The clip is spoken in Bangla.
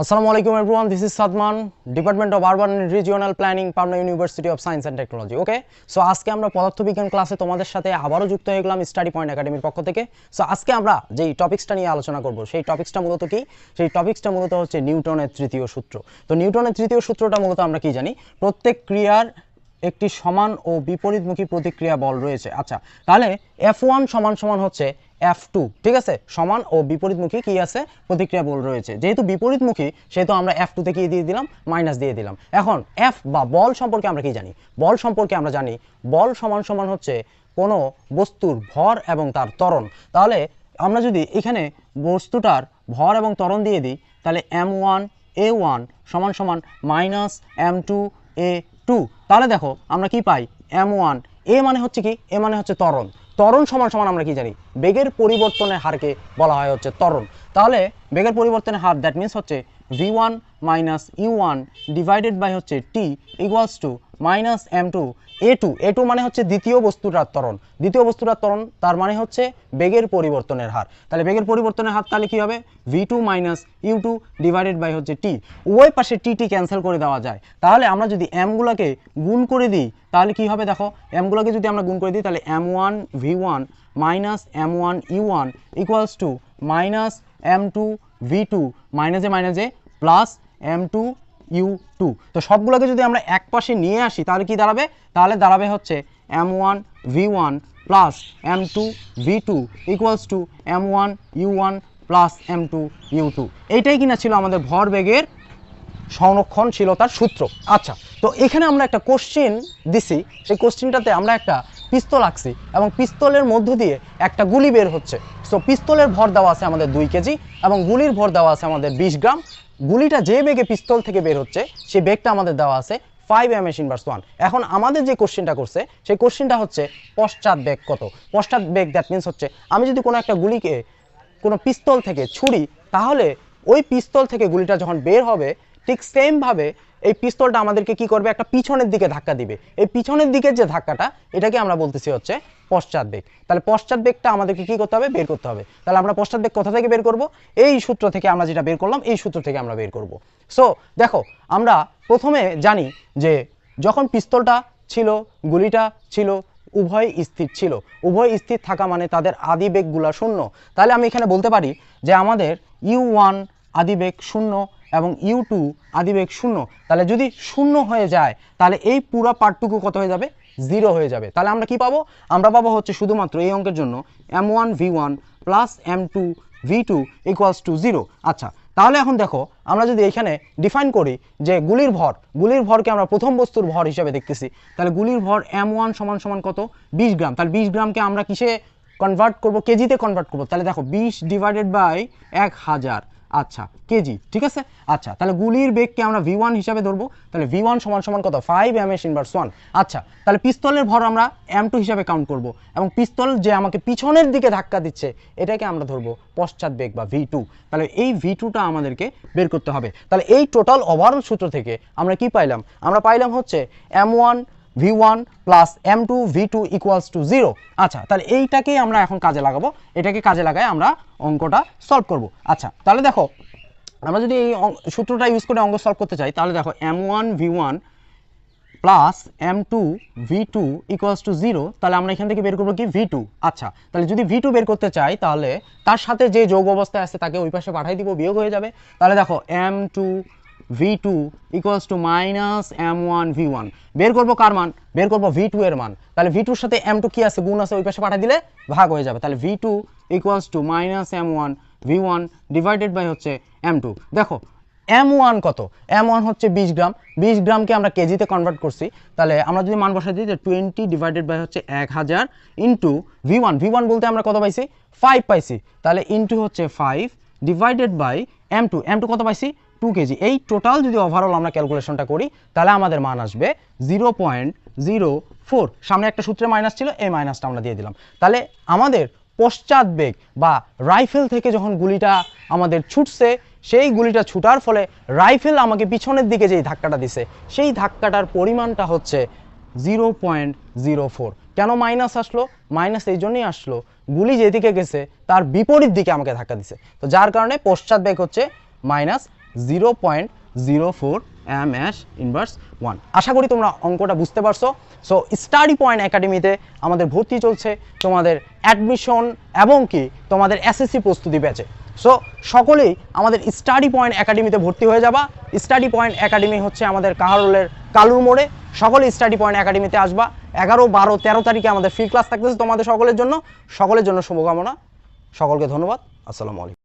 Assalamu আলাইকুম everyone this is Sadman department of urban regional planning Pabna university of science and technology okay so আজকে আমরা পদার্থবিজ্ঞান ক্লাসে তোমাদের সাথে আবারও যুক্ত হয়ে গেলাম স্টাডি পয়েন্ট একাডেমির পক্ষ থেকে। সো আজকে আমরা যেই টপিক্সটা নিয়ে আলোচনা করব, সেই টপিক্সটা মূলত কি? সেই টপিক্সটা মূলত হচ্ছে নিউটনের তৃতীয় সূত্র। তো নিউটনের তৃতীয় সূত্রটা মূলত আমরা কি জানি? প্রত্যেক ক্রিয়ার একটি সমান ও বিপরীতমুখী প্রতিক্রিয়া বল রয়েছে। আচ্ছা তাহলে এফ ওয়ান সমান সমান হচ্ছে এফ টু ঠিক আছে? সমান ও বিপরীতমুখী কি আছে? প্রতিক্রিয়া বল রয়েছে। যেহেতু বিপরীতমুখী, সেহেতু আমরা এফ টুতে কি দিয়ে দিলাম মাইনাস দিয়ে দিলাম। এখন এফ বা বল সম্পর্কে আমরা কি জানি? বল সম্পর্কে আমরা জানি বল সমান সমান হচ্ছে কোনো বস্তুর ভর এবং তার ত্বরণ। তাহলে আমরা যদি এখানে বস্তুটার ভর এবং ত্বরণ দিয়ে দিই, তাহলে এম ওয়ান এ ওয়ান সমান সমান minus M two A two, তাহলে দেখো আমরা কি পাই? এম ওয়ান এ মানে হচ্ছে কি? এ মানে হচ্ছে তরণ তরণ সমান সমান আমরা কি জানি? বেগের পরিবর্তনের হারকে বলা হয় হচ্ছে তরণ তাহলে বেগের পরিবর্তনের হার দ্যাট মিনস হচ্ছে V one minus U one divided by হচ্ছে T equals two minus M two, A two A two মানে হচ্ছে দ্বিতীয় বস্তুটার ত্বরণ। দ্বিতীয় বস্তুটার ত্বরণ, তার মানে হচ্ছে বেগের পরিবর্তনের হার। তাহলে বেগের পরিবর্তনের হার তাহলে কি হবে? V two minus U two divided by হচ্ছে টি উভয় পাশে টি টি ক্যান্সেল করে দেওয়া যায়। তাহলে আমরা যদি এমগুলোকে গুণ করে দিই, তাহলে কি হবে দেখো? এমগুলোকে যদি আমরা গুণ করে দিই, তাহলে M one V one minus M one U one equals two minus M two V two মাইনাসে মাইনাসে plus M two U two তো সবগুলোকে যদি আমরা এক পাশে নিয়ে আসি, তাহলে কি দাঁড়াবে? তাহলে দাঁড়াবে হচ্ছে M one V one plus M two V two equals two M one U one plus M two U two এইটাই কিনা ছিল আমাদের ভরবেগের সংরক্ষণশীলতার সূত্র। আচ্ছা তো এখানে আমরা একটা কোশ্চেন দিছি। সেই কোশ্চেনটাতে আমরা একটা পিস্তল আঁকছি এবং পিস্তলের মধ্য দিয়ে একটা গুলি বের হচ্ছে। সো পিস্তলের ভর দেওয়া আছে আমাদের দুই কেজি এবং গুলির ভর দেওয়া আছে আমাদের বিশ গ্রাম। গুলিটা যে বেগে পিস্তল থেকে বের হচ্ছে সেই বেগটা আমাদের দেওয়া আছে five M S inverse one এখন আমাদের যে কোশ্চেনটা করছে, সেই কোশ্চেনটা হচ্ছে পশ্চাৎ বেগ কত? পশ্চাৎ বেগ দ্যাট মিনস হচ্ছে, আমি যদি কোনো একটা গুলিকে কোনো পিস্তল থেকে ছুরি, তাহলে ওই পিস্তল থেকে গুলিটা যখন বের হবে, ঠিক সেমভাবে এই পিস্তলটা আমাদেরকে কি করবে? একটা পিছনের দিকে ধাক্কা দিবে। এই পিছনের দিকের যে ধাক্কাটা, এটাকে আমরা বলতেছি হচ্ছে পশ্চাৎ বেগ। তাহলে পশ্চাৎ বেগটা আমাদেরকে কি করতে হবে? বের করতে হবে। তাহলে আমরা পশ্চাৎ বেগ কোথা থেকে বের করব? এই সূত্র থেকে আমরা যেটা বের করলাম, এই সূত্র থেকে আমরা বের করব। সো দেখো, আমরা প্রথমে জানি যে যখন পিস্তলটা ছিল, গুলিটা ছিল, উভয় স্থির ছিল। উভয় স্থির থাকা মানে তাদের আদি বেগগুলা শূন্য। তাহলে আমি এখানে বলতে পারি যে আমাদের ইউ ওয়ান আদিবেগ শূন্য এবং ইউ টু আদিবেগ শূন্য। তাহলে যদি শূন্য হয়ে যায়, তাহলে এই পুরো পার্টটুকু কত হয়ে যাবে? জিরো হয়ে যাবে। তাহলে আমরা কি পাবো? আমরা পাবো হচ্ছে শুধুমাত্র এই অঙ্কের জন্য M one V one plus M two V two equals to zero আচ্ছা তাহলে এখন দেখো, আমরা যদি এখানে ডিফাইন করি যে গুলির ভর, গুলির ভরকে আমরা প্রথম বস্তুর ভর হিসাবে দেখতেছি। তাহলে গুলির ভর এম ওয়ান সমান সমান কত? বিশ গ্রাম। তাহলে বিশ গ্রামকে আমরা কিসে কনভার্ট করব? কেজিতে কনভার্ট করব। তাহলে দেখো, বিশ ডিভাইডেড বাই এক হাজার। আচ্ছা কেজি, ঠিক আছে? আচ্ছা তাহলে গুলির বেগকে আমরা ভি ওয়ান হিসাবে ধরবো। তাহলে ভি ওয়ান সমান সমান কত? Five m s inverse one আচ্ছা তাহলে পিস্তলের ভর আমরা এম টু হিসাবে কাউন্ট করব এবং পিস্তল যে আমাকে পিছনের দিকে ধাক্কা দিচ্ছে, এটাকে আমরা ধরবো পশ্চাৎ বেগ বা ভি টু তাহলে এই ভি টুটা আমাদেরকে বের করতে হবে। তাহলে এই টোটাল ওভারঅল সূত্র থেকে আমরা কি পাইলাম? আমরা পাইলাম হচ্ছে M one V one plus M two V two equals to zero আচ্ছা তাহলে এইটাকেই আমরা এখন কাজে লাগাবো। এটাকে কাজে লাগায় আমরা অঙ্কটা সলভ করব। আচ্ছা তাহলে দেখো, আমরা যদি এই সূত্রটা ইউজ করে অঙ্ক সলভ করতে চাই, তাহলে দেখো M one V one plus M two V two equals to zero তাহলে আমরা এখান থেকে বের করব কি? ভি টু আচ্ছা তাহলে যদি ভি টু বের করতে চাই, তাহলে তার সাথে যে যোগ অবস্থায় আছে, তাকে ওই পাশে পাঠাই দিব, বিয়োগ হয়ে যাবে। তাহলে দেখো M two V two equals to minus M one V one বের করব কার মান? বের করব ভি টু এর মান। তাহলে ভি টুর সাথে এম টু কি আছে? গুণ আছে, ওই পাশে পাঠিয়ে দিলে ভাগ হয়ে যাবে। তাহলে V two equals to minus M one V one divided by হচ্ছে এম টু দেখো এম ওয়ান কত? এম ওয়ান হচ্ছে বিশ গ্রাম। বিশ গ্রামকে আমরা কেজিতে কনভার্ট করছি। তাহলে আমরা যদি মান বসাই দিই যে টোয়েন্টি ডিভাইডেড বাই হচ্ছে এক হাজার into V one V one বলতে আমরা কত পাইছি? ফাইভ পাইছি। তাহলে ইন্টু হচ্ছে five divided by M two M two কত পাইছি? টু কেজি এই টোটাল যদি ওভারঅল আমরা ক্যালকুলেশনটা করি, তাহলে আমাদের মান আসবে জিরো পয়েন্ট জিরো ফোর সামনে একটা সূত্রে মাইনাস ছিল, এই মাইনাসটা আমরা দিয়ে দিলাম। তাহলে আমাদের পশ্চাৎ বেগ বা রাইফেল থেকে যখন গুলিটা আমাদের ছুটছে, সেই গুলিটা ছুটার ফলে রাইফেল আমাকে পিছনের দিকে যেই ধাক্কাটা দিছে, সেই ধাক্কাটার পরিমাণটা হচ্ছে জিরো পয়েন্ট জিরো ফোর কেন মাইনাস আসলো? মাইনাস এই জন্যই আসলো। গুলি যেদিকে গেছে, তার বিপরীত দিকে আমাকে ধাক্কা দিছে। তো যার কারণে পশ্চাৎ বেগ হচ্ছে minus zero point zero four m s inverse one আশা করি তোমরা অঙ্কটা বুঝতে পারছ। সো স্টাডি পয়েন্ট একাডেমিতে আমাদের ভর্তি চলছে, তোমাদের অ্যাডমিশন এবং কি তোমাদের এসএসসি প্রস্তুতি ব্যাচে। সো সকলেই আমাদের স্টাডি পয়েন্ট একাডেমিতে ভর্তি হয়ে যাবা। স্টাডি পয়েন্ট একাডেমি হচ্ছে আমাদের কাহারোলের কালুর মোড়ে। সকলে স্টাডি পয়েন্ট একাডেমিতে আসবা। এগারো, বারো, তেরো তারিখে আমাদের ফ্রি ক্লাস থাকতেছে তোমাদের সকলের জন্য। সকলের জন্য শুভকামনা। সকলকে ধন্যবাদ। আসসালামু আলাইকুম।